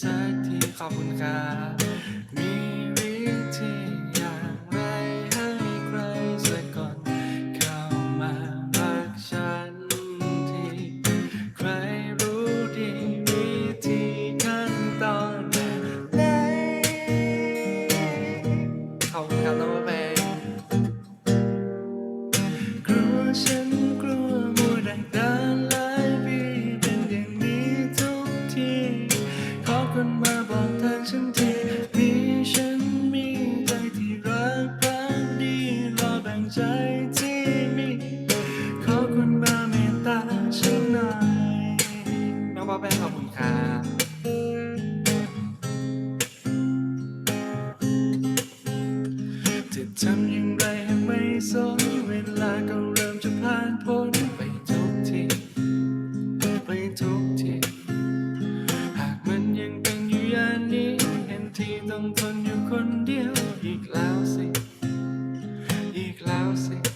สักทีขอบคุณค่ะมีวิธีอย่างไรให้ใครสักคนเข้ามารักฉันทีใครรู้ดีวิธีขั้นตอนไหนขอบคุณครับ น้อแป้งขอบคุณค่ะจะทำอย่างไรให้ไม่สนเวลาก็เริ่มจะผ่านพ้นไปทุกทีไปทุกทีหากมันยังเป็นอยู่อย่างนี้เห็นทีต้องทนอยู่คนเดียวอีกแล้วสิ อีกแล้วสิ